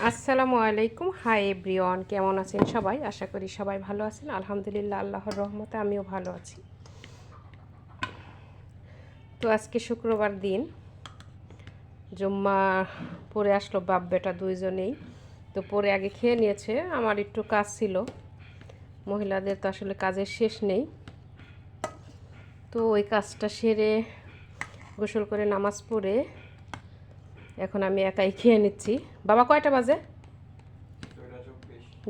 আসসালামু আলাইকুম। Hi everyone কেমন আছেন সবাই? আশা করি সবাই ভালো আছেন। আলহামদুলিল্লাহ, আল্লাহর রহমতে আমিও ভালো আছি। তো আজকে শুক্রবার দিন। জুম্মা পরে আসলো বাপ বেটা দুইজনেই। তো পরে আগে খেয়ে নিয়েছে, আমার একটু কাজ ছিল। মহিলাদের তো আসলে কাজের শেষ নেই। তো ওই কাজটা সেরে গোসল করে নামাজ পড়ে এখন আমি একাই খেয়ে নিচ্ছি। বাবা কয়টা বাজে?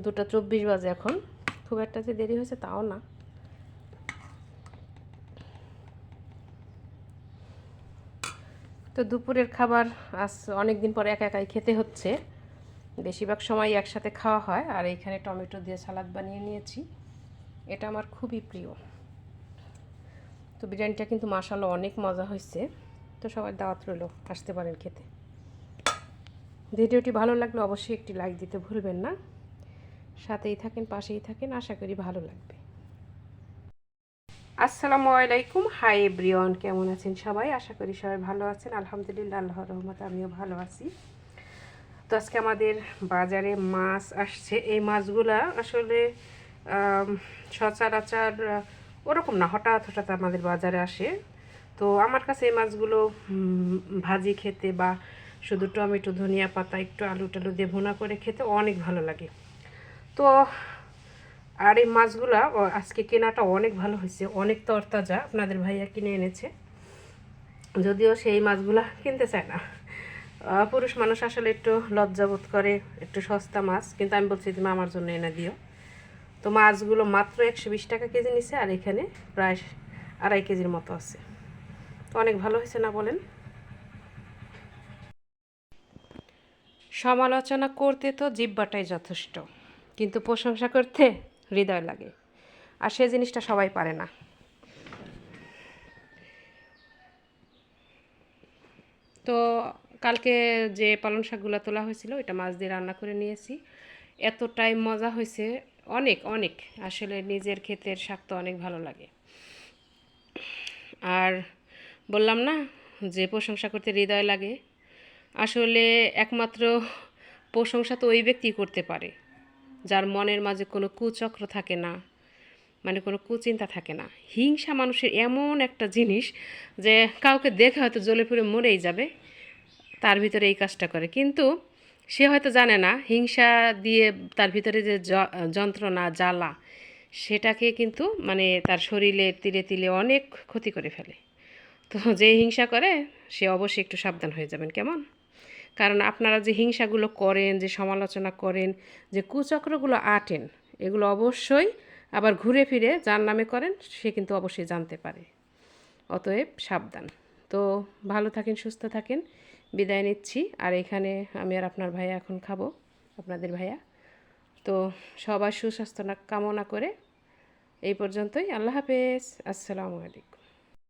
দুটা চব্বিশ। বাজে এখন। খুব একটা যে দেরি হয়েছে তাও না। তো দুপুরের খাবার আজ অনেক দিন পরে একা একাই খেতে হচ্ছে। বেশিরভাগ সময় একসাথে খাওয়া হয় আর এইখানে টমেটো দিয়ে সালাদ বানিয়ে নিয়েছি। এটা আমার খুবই প্রিয়। তো বিরিয়ানিটা কিন্তু মাসালো অনেক মজা হয়েছে। তো সবাই দাওয়াত রইল আসতে পারেন খেতে। ভিডিওটি ভালো লাগলে অবশ্যই একটি লাইক দিতে ভুলবেন না। সাথেই থাকেন, পাশেই থাকেন, আশা করি ভালো লাগবে। আসসালামু আলাইকুম। হাই এভরিওয়ান কেমন আছেন সবাই? আশা করি সবাই ভালো আছেন। আলহামদুলিল্লাহ আল্লাহ রহমত আমিও ভালো আছি। তো আজকে আমাদের বাজারে মাছ আসছে। এই মাছগুলা আসলে সচরাচর ওরকম না, হঠাৎ হঠাৎ আমাদের বাজারে আসে। তো আমার কাছে এই মাছগুলো ভাজি খেতে বা শুধু টমেটো, ধনিয়া পাতা, একটু আলু টালু দিয়ে ভুনা করে খেতে অনেক ভালো লাগে। তো, আর এই মাছগুলা আজকে কেনাটা অনেক ভালো হয়েছে, অনেক তরতাজা, আপনাদের ভাইয়া কিনে এনেছে। যদিও সেই মাছগুলা কিনতে চায় না। পুরুষ মানুষ আসলে একটু লজ্জাবোধ করে, একটু সস্তা মাছ, কিন্তু আমি বলছি তুমি আমার জন্য এনে দিও। তো মাছগুলো মাত্র একশো বিশ টাকা কেজি নিছে, আর এখানে প্রায় আড়াই কেজির মতো আছে। তো অনেক ভালো হয়েছে না বলেন? সমালোচনা করতে তো জিব্বাটাই যথেষ্ট। কিন্তু প্রশংসা করতে হৃদয় লাগে। আর সে জিনিসটা সবাই পারে না। তো কালকে যে পালং শাকগুলো তোলা হয়েছিল এটা মাছ দিয়ে রান্না করে নিয়েছি। এতটাই মজা হয়েছে। অনেক অনেক। আসলে নিজের ক্ষেতের শাক তো অনেক ভালো লাগে। আর বললাম না যে প্রশংসা করতে হৃদয় লাগে। আসলে একমাত্র প্রশংসা তো ওই ব্যক্তি করতে পারে, যার মনের মাঝে কোনো কুচক্র থাকে না মানে কোনো কুচিন্তা থাকে না। হিংসা মানুষের এমন একটা জিনিস যে কাউকে দেখে হয়তো জ্বলে পুড়ে মরেই যাবে, তার ভিতরে এই কাজটা করে। কিন্তু সে হয়তো জানে না, হিংসা দিয়ে তার ভিতরে যে যন্ত্রণা, জ্বালা, সেটাকে কিন্তু মানে তার শরীরে তিলে তিলে অনেক ক্ষতি করে ফেলে। তো যে হিংসা করে, সে অবশ্যই একটু সাবধান হয়ে যাবেন, কেমন? কারণ আপনারা যে হিংসাগুলো করেন, যে সমালোচনা করেন, যে কুচক্রগুলো আটেন, এগুলো অবশ্যই আবার ঘুরে ফিরে যার নামে করেন, সে কিন্তু অবশ্যই জানতে পারে। অতএব সাবধান। তো ভালো থাকেন, সুস্থ থাকেন। বিদায় নিচ্ছি। আর এখানে আমি আর আপনার ভাইয়া এখন খাব, আপনাদের ভাইয়া। তো সবাই সুস্বাস্থ্য কামনা করে এই পর্যন্তই। আল্লাহ হাফেজ। আসসালামু আলাইকুম।